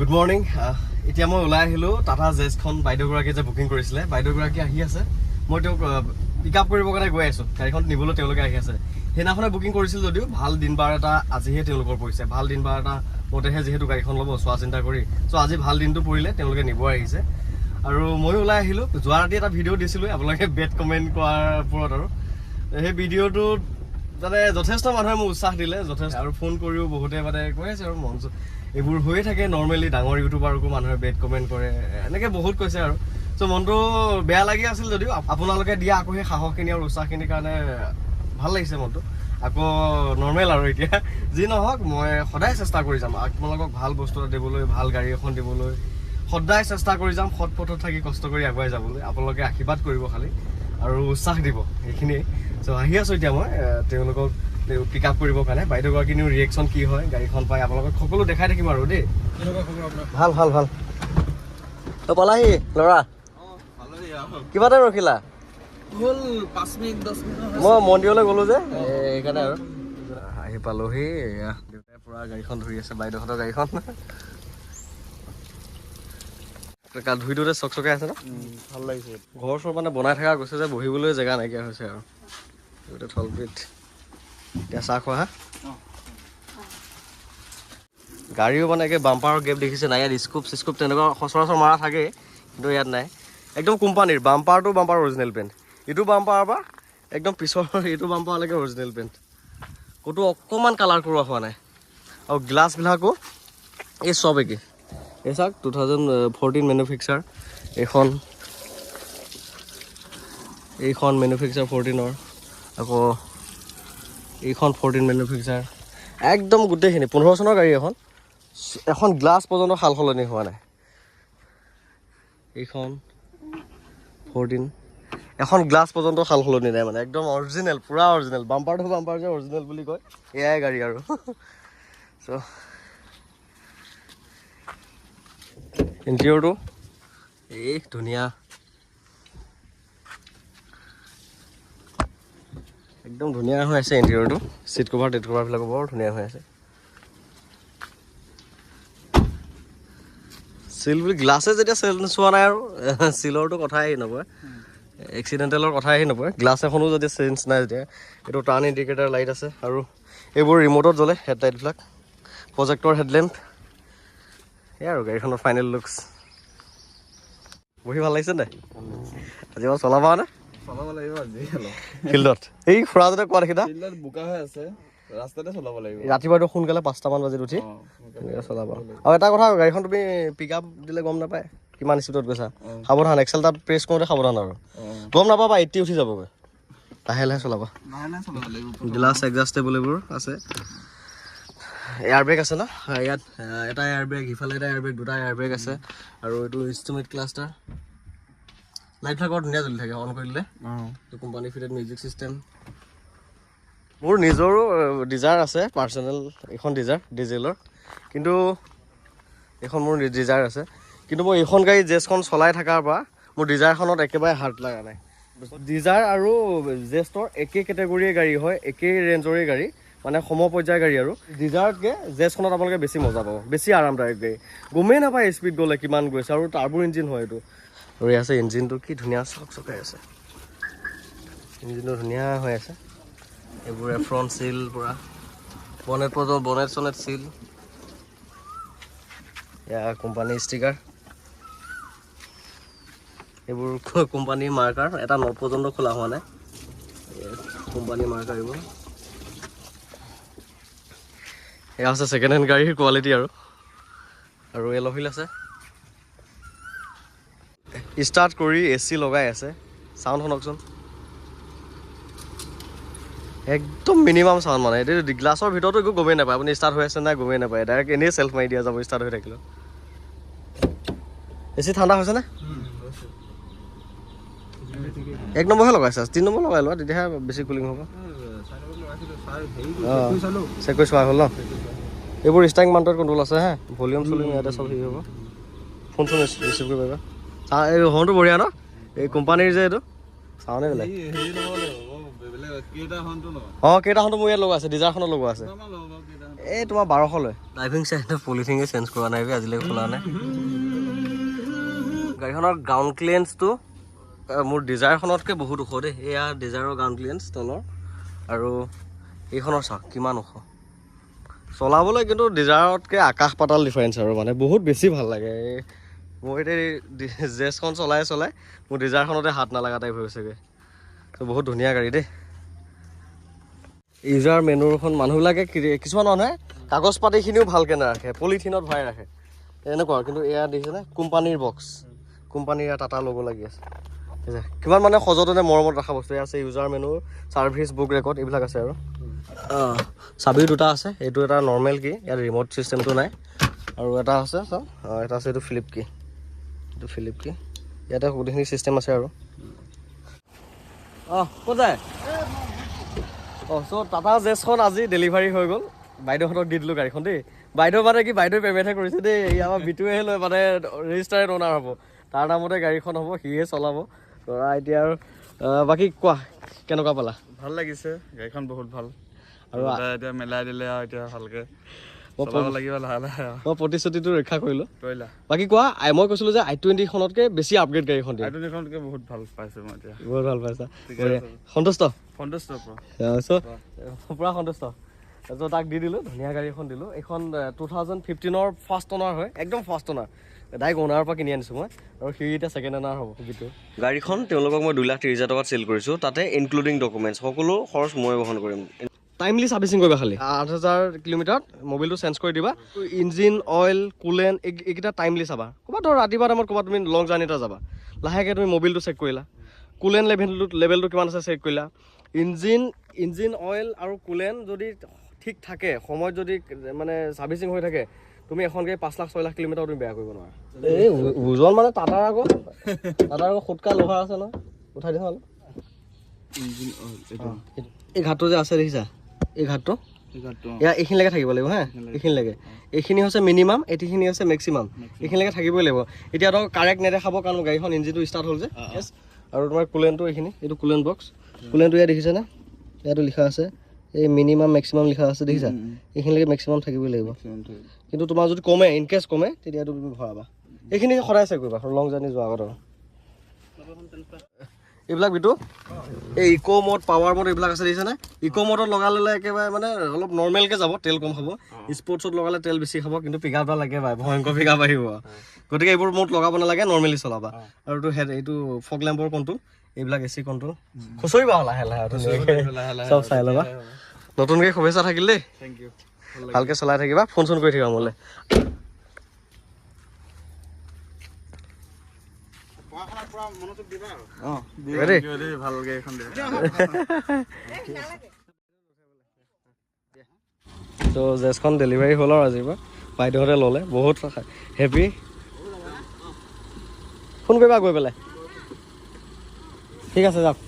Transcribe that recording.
Good morning এতিয়া মই ওলাই আহিলোঁ। টাটা জেজখন বাইদেউগৰাকীয়ে যে বুকিং কৰিছিলে। বাইদেউগৰাকী আহি আছে। মই তেওঁক পিক আপ কৰিবৰ কাৰণে গৈ আছোঁ। গাড়ীখন নিবলৈ তেওঁলোকে আহি আছে। সেইদিনাখনে বুকিং কৰিছিল যদিও ভালো দিন বাৰ এটা আজিহে তেওঁলোকৰ পৰিছে। ভালো দিন বাৰ এটা মতেহে যিহেতু গাড়ীখন ল'ব, চোৱা চিন্তা কৰি। চ' আজি ভালো দিনটো পৰিলে তেওঁলোকে নিব আহিছে। আৰু ময়ো ওলাই আহিলোঁ। যোৱা ৰাতি এটা ভিডিঅ' দিছিলোঁ আপোনালোকে বেড কমেণ্ট কৰাৰ ওপৰত আৰু। সেই ভিডিঅ'টোত মানে যথেষ্ট মানুহে মোক উৎসাহ দিলে, যথেষ্ট। আৰু ফোন কৰিও বহুতে মানে কৈ আছে আৰু মন এইবোৰ হৈয়ে থাকে নৰ্মেলি ডাঙৰ ইউটিউবাৰকো মানুহে বেড কমেণ্ট কৰে এনেকৈ বহুত কৈছে আৰু। চ' মনটো বেয়া লাগি আছিল যদিও আপ- আপোনালোকে দিয়া আকৌ সেই সাহসখিনি আৰু উৎসাহখিনিৰ কাৰণে ভাল লাগিছে মনটো। আকৌ নৰ্মেল আৰু এতিয়া। যি নহওক মই সদায় চেষ্টা কৰি যাম। আপোনালোকক ভাল বস্তু এটা দিবলৈ ভাল গাড়ী এখন দিবলৈ সদায় চেষ্টা কৰি যাম সৎ পথত থাকি কষ্ট কৰি আগুৱাই যাবলৈ। আপোনালোকে আশীৰ্বাদ কৰিব খালি আৰু উৎসাহ দিব সেইখিনিয়ে চ' আহি আছোঁ এতিয়া মই তেওঁলোকক পিক আপ কৰিবৰ কাৰণে বাইদেউগৰাকীনিও ৰিয়েকশ্যন কি হয় গাড়ীখন পাই আপোনালোকক সকলো দেখাই থাকিম আৰু দেই। ভালো ভালো ভালো। তই পালাহি ল'ৰা? কিবা টাইম ৰখিলা? মই মন্দিৰলৈ গ'লো যে। সেইকাৰণে আৰু। আহি পালোহি। দেউতাই পুৰা গাড়ীখন ধৰি আছে বাইদেউহঁতৰ গাড়ীখন। ধুই দিওঁতে চকচকাই আছে ন? ভালো লাগিছে। ঘৰ চৰ মানে বনাই থকা গৈছে যে বহিবলৈ জেগা নাইকিয়া হৈছে আৰু। গোটেই থলপিত এতিয়া চাহ খোৱা, হা? গাড়ীও মানে একে বাম্পাৰৰ গেপ দেখিছে, নাই ইয়াত স্কুপ চিস্কুপ তেনেকুৱা সচৰাচৰ মৰা থাকেই, কিন্তু ইয়াত নাই। একদম কোম্পানীৰ বাম্পাৰটো বাম্পাৰ অৰিজিনেল পেণ্ট ইটো বাম্পাৰৰ পৰা একদম পিছৰ এইটো বাম্পাৰলৈকে অৰিজিনেল পেণ্ট ক'তো অকণমান কালাৰ কৰোৱা হোৱা নাই। আৰু গ্লাছবিলাকো এই চব একে। এই চাওক টু থাউজেণ্ড ফৰ্টিন মেনুফেকচাৰ এইখন। এইখন মেনুফেকচাৰ ফৰ্টিনৰ আকৌ এইখন ফৰ্টিন মেনুফেকচাৰ একদম গোটেইখিনি পোন্ধৰ চনৰ গাড়ী এখন। এখন গ্লাছ পৰ্যন্ত সাল সলনি হোৱা নাই। এইখন ফৰ্টিন এখন গ্লাছ পৰ্যন্ত সাল সলনি নাই মানে একদম অৰিজিনেল পূৰা অৰিজিনেল বাম্পাৰটো বাম্পাৰ যে অৰিজিনেল বুলি কয় এয়াই গাড়ী আৰু। চ' ইণ্টেৰিয়ৰটো এই ধুনীয়া। একদম ধুনীয়া হৈ আছে ইণ্টেৰিয়ৰটো চিট কভাৰ টেট কভাৰবিলাকো বৰ ধুনীয়া হৈ আছে। চিল বুলি গ্লাছে যেতিয়া চেল চোৱা নাই আৰু। চিলৰটো কথাই আহি নপৰে। এক্সিডেণ্টেলৰ কথাই আহি নপৰে। গ্লাছ এখনো যদি চেঞ্জ নাই যেতিয়া এইটো টাৰ্ণ ইণ্ডিকেটাৰ লাইট আছে আৰু এইবোৰ ৰিম'টত জ্বলে হেডলাইটবিলাক প্ৰজেক্টৰ হেডলেম্প সেয়াই আৰু গাড়ীখনৰ ফাইনেল লুকছ বহি ভাল লাগিছে নাই? আজি বাৰু চলাবা নে? চলাব লাগিব আজি অলপ ফিল্ডত। এই খুৰাজনে কোৱা দেখি ফিল্ডত বোকা হৈ আছে ৰাস্তাতে চলাব লাগিব। ৰাতিপুৱাটো সোনকালে পাঁচটামান বাজিত উঠি অ, তেনেকৈ চলাবা। আৰু এটা কথা গাড়ীখন তুমি পিক আপ দিলে গম নাপায় কিমান স্পীডত গৈছা। সাৱধান এক্সেল তাত প্ৰেছ কৰোঁতে সাৱধান আৰু। গম নাপাবা এইটি উঠি যাবগৈ। লাহে লাহে চলাবা। গ্লাছ এডজাষ্টেবল এইবোৰ আছে। এয়াৰ বেগ আছে ন? ইয়াত এটা এয়াৰ বেগ ইফালে এটা এয়াৰ বেগ দুটা এয়াৰ বেগ আছে। আৰু এইটো ইনষ্ট্ৰুমেণ্ট ক্লাষ্টাৰ লাইটবিলাক বৰ ধুনীয়া জ্বলি থাকে অন কৰি দিলে অঁ। এইটো কোম্পানী ফিটেড মিউজিক চিষ্টেম মোৰ নিজৰো ডিজাৰ আছে পাৰ্চনেল এইখন ডিজাৰ ডিজেলৰ কিন্তু এইখন মোৰ ডিজাৰ আছে। কিন্তু মই এইখন গাড়ী জেছখন চলাই থকাৰ পৰা মোৰ ডিজাৰখনত একেবাৰে হাত লগা নাই। ডিজাৰ আৰু জেষ্টৰ একে কেটেগৰীয়ে গাড়ী হয় একেই ৰেঞ্জৰে গাড়ী মানে সম পৰ্যায়ৰ গাড়ী আৰু। ডিজাৰতকৈ জেছখনত আপোনালোকে বেছি মজা পাব বেছি আৰামদায়ক গাড়ী। গমেই নাপায় স্পীড গ'লে কিমান গৈছে আৰু টাৰ্বো ইঞ্জিন হয় এইটো। এই আছে, ইঞ্জিনটো কি ধুনীয়া চক চকাই আছে। ইঞ্জিনটো ধুনীয়া হৈ আছে। এইবোৰে ফ্ৰণ্ট চিল পূৰা। বনেট পৰ্যন্ত বনেট চনেট চিল এয়া কোম্পানী ষ্টিকাৰ এইবোৰ কোম্পানীৰ মাৰ্কাৰ এটা নট পৰ্যন্ত খোলা হোৱা নাই। কোম্পানী মাৰ্কাৰ এইবোৰ। এয়া হৈছে ছেকেণ্ড হেণ্ড গাড়ীৰ কোৱালিটি আৰু। আৰু এল'ফিল আছে। ষ্টাৰ্ট কৰি এ চি লগাই আছে। চাউণ্ড শুনকচোন। একদম মিনিমাম চাউণ্ড মানে। এইটো গ্লাছৰ ভিতৰতো একো গমেই নাপায়, আপুনি ষ্টাৰ্ট হৈ আছে নাই গমেই নাপায়। ডাইৰেক্ট এনেই চেল্ফ মাৰি দিয়া যাব ষ্টাৰ্ট হৈ থাকিলেও এ চি ঠাণ্ডা হৈছেনে এক নম্বৰহে লগাইছা। তিনি নম্বৰ লগাই লোৱা, তেতিয়াহে বেছি কুলিং হ'ব। চেক কৰি চোৱা হ'ল ন? এইবোৰ ষ্টাৰিং মাউণ্টেড কণ্ট্ৰল আছে হা। ভলিউম চলিউম ইয়াতে চব হেৰি হ'ব। ফোন চোন ৰিচিভ কৰিব। পাৰিবা হৰ্ণটো বঢ়িয়া ন? এই কোম্পানীৰ যে এইটো? চাউনে বেলেগ? বেলেগ কেইটা অঁ কেইটাখনতো মোৰ ইয়াত লগোৱা আছে ডিজাৰখনত লগোৱা আছে। এই তোমাৰ বাৰশ লয়। ড্ৰাইভিং চাইডে পলিথিনে চেঞ্জ কৰা নাই আজিলৈকে খোলা নাই। গাড়ীখনৰ গ্ৰাউণ্ড ক্লিয়েঞ্চটো মোৰ ডিজায়াৰখনতকৈ বহুত ওখ দেই। এয়া ডিজায়াৰৰ গ্ৰাউণ্ড ক্লিয়েঞ্চ তলৰ। আৰু এইখনৰ চাওক কিমান ওখ। চলাবলৈ কিন্তু ডিজায়াৰতকৈ আকাশ পাতাল ডিফাৰেঞ্চ আৰু মানে বহুত বেছি ভালো লাগে। মই এতিয়া জেছখন চলাই চলাই মোৰ ডিজায়াৰখনতে হাত নালাগা টাইপ হৈ গৈছেগৈ। ত' বহুত ধুনীয়া গাড়ী দেই। ইউজাৰ মেনুখন মানুহবিলাকে কিছুমান মানুহে কাগজ পাতিখিনিও ভালকৈ নাৰাখে পলিথিনত ভৰাই ৰাখে। এনেকুৱা কিন্তু এয়া দেখিছেনে কোম্পানীৰ বক্স কোম্পানীৰ টাটা ল'ব লাগি আছে? কিমান মানে সযতনে মৰমত ৰখা বস্তু আছে user menu service book record এইবিলাক আছে আৰু। অঁ চাবি দুটা আছে এইটো এটা নৰ্মেল কি ইয়াত ৰিম'ট ছিষ্টেমটো নাই। আৰু এটা আছে চাওক এটা আছে এইটো ফিলিপ কি এইটো ফিলিপ কি ইয়াতে গোটেইখিনি ছিষ্টেম আছে আৰু। অঁ ক'ত যায়? অঁ চ' টাটা জেছখন আজি ডেলিভাৰী হৈ গ'ল। বাইদেউহঁতক দি দিলোঁ গাড়ীখন দেই। বাইদেউ মানে কি বাইদেউ পে'মেণ্টহে কৰিছে দেই। আমাৰ বিটুৱেহে লৈ মানে ৰেজিষ্টাৰ্ড অ'নাৰ হ'ব। তাৰ নামতে গাড়ীখন হ'ব সিয়ে চলাব। ধৰা এতিয়া আৰু বাকী কোৱা কেনেকুৱা পালা? ভাল লাগিছে গাড়ীখন বহুত ভাল। আৰু আৰু এতিয়া মেলাই দিলে আৰু এতিয়া ভালকে। মই প্ৰতিশ্ৰুতিটো ৰক্ষা কৰিলোঁ। বাকী কোৱা আই- মই কৈছিলোঁ যে আই টুৱেণ্টিখনতকৈ বেছি আপগ্ৰেড গাড়ীখন দিয়ে। বহুত ভাল পাইছো মই এতিয়া। বহুত ভাল পাইছা। ঠিকে বঢ়িয়া। আছে। সন্তুষ্ট সন্তুষ্ট পৰা সন্তুষ্ট। তাৰপিছত তাক দি দিলোঁ ধুনীয়া গাড়ী এখন দিলোঁ। এইখন টু থাউজেণ্ড ফিফটিনৰ ফাৰ্ষ্ট অনাৰ হয়। একদম ফাৰ্ষ্ট অনাৰ ডাইৰেক্ট অনাৰৰ পৰা কিনি আনিছোঁ মই। আৰু সি এতিয়া ছেকেণ্ড অনাৰ হ'ব বিটু গাড়ীখন তেওঁলোকক মই দুই লাখ ত্ৰিছ হাজাৰ টকাত চেল কৰিছোঁ। তাতে ইনক্লুডিং ডকুমেণ্টছ সকলো খৰচ মই বহন কৰিম। টাইমলি ছাৰ্ভিচিং কৰিবা খালি? আঠ হাজাৰ কিলোমিটাৰত মোবিলটো চেঞ্জ কৰি দিবা। ইঞ্জিন অইল কুলেণ্ট এইকেইটা টাইমলি চাবা। ক'ৰবাত ধৰ ৰাতিপুৱা টাইমত ক'ৰবাত তুমি লং জাৰ্ণি এটা যাবা। লাহেকৈ তুমি মোবিলটো চেক কৰিলা। কুলেণ্ট লেভেলটো লেভেলটো কিমান আছে চেক কৰিলা। ইঞ্জিন ইঞ্জিন অইল আৰু কুলেণ্ট যদি ঠিক থাকে সময়ত যদি মানে ছাৰ্ভিচিং হৈ থাকে তুমি এখন গাড়ী পাঁচ লাখ ছয় লাখ কিলোমিটাৰ তুমি বেয়া কৰিব নোৱাৰা। এই উ- মানে টাটাৰ আকৌ। টাটাৰ আকৌ সুটকা লোহাৰ আছে নহয়। উঠাই দিওঁ অইল এই ঘাটটো যে আছে দেখিছা? এই ঘাটটো এইখিনিলৈকে থাকিব লাগিব হা? এইখিনিলৈকে। এইখিনি হৈছে মিনিমাম এইখিনি হৈছে মেক্সিমাম এইখিনিলৈকে থাকিবই লাগিব। এতিয়া ধৰক কাৰেক্ট নেদেখাব কাৰণ গাড়ীখন ইঞ্জিনটো ষ্টাৰ্ট হ'ল যে. আৰু তোমাৰ কুলেণ্টটো এইখিনি এইটো কুলেণ্ট বক্স কুলেণ্টটো ইয়াত দেখিছেনে ইয়াতো লিখা আছে। এই মিনিমাম মেক্সিমাম লিখা আছে দেখিছা? এইখিনিলৈকে মেক্সিমাম থাকিবই লাগিব। কিন্তু তোমাৰ যদি কমে ইন কেছ কমে তেতিয়াতো তুমি ভৰাবা। এইখিনি সদায় চেক কৰিবা লং জাৰ্ণি যোৱাৰ আগত আৰু। এইবিলাক বিটু এই ইক' মড পাৱাৰ মড এইবিলাক আছে দেখিছেনে? ইক' মডত লগাই ল'লে একেবাৰে মানে অলপ নৰ্মেলকৈ যাব তেল কম খাব স্পৰ্টছত লগালে তেল বেছি খাব কিন্তু পিক আপডাল একেবাৰে ভয়ংকৰ পিক আপ আহিব। গতিকে এইবোৰ মড লগাব নালাগে নৰ্মেলি চলাবা। আৰু এইটো হেড এইটো ফগ লেম্পৰ কণ্ট্ৰল এইবিলাক এ চি কণ্ট্ৰল খুচৰিবা লাহে লাহে চব চাই ল'বা। নতুনকৈ শুভেচ্ছা থাকিল দেই। থেংক ইউ ভালকৈ চলাই থাকিবা ফোন চোন কৰি থাকিবা মোলৈ। অঁ? দেই ত' জেছখন ডেলিভাৰী হ'ল আৰু আজিৰ পৰা। বাইদেউহঁতে ল'লে বহুত হেপী ফোন কৰিবা গৈ পেলাই। ঠিক আছে যাওক।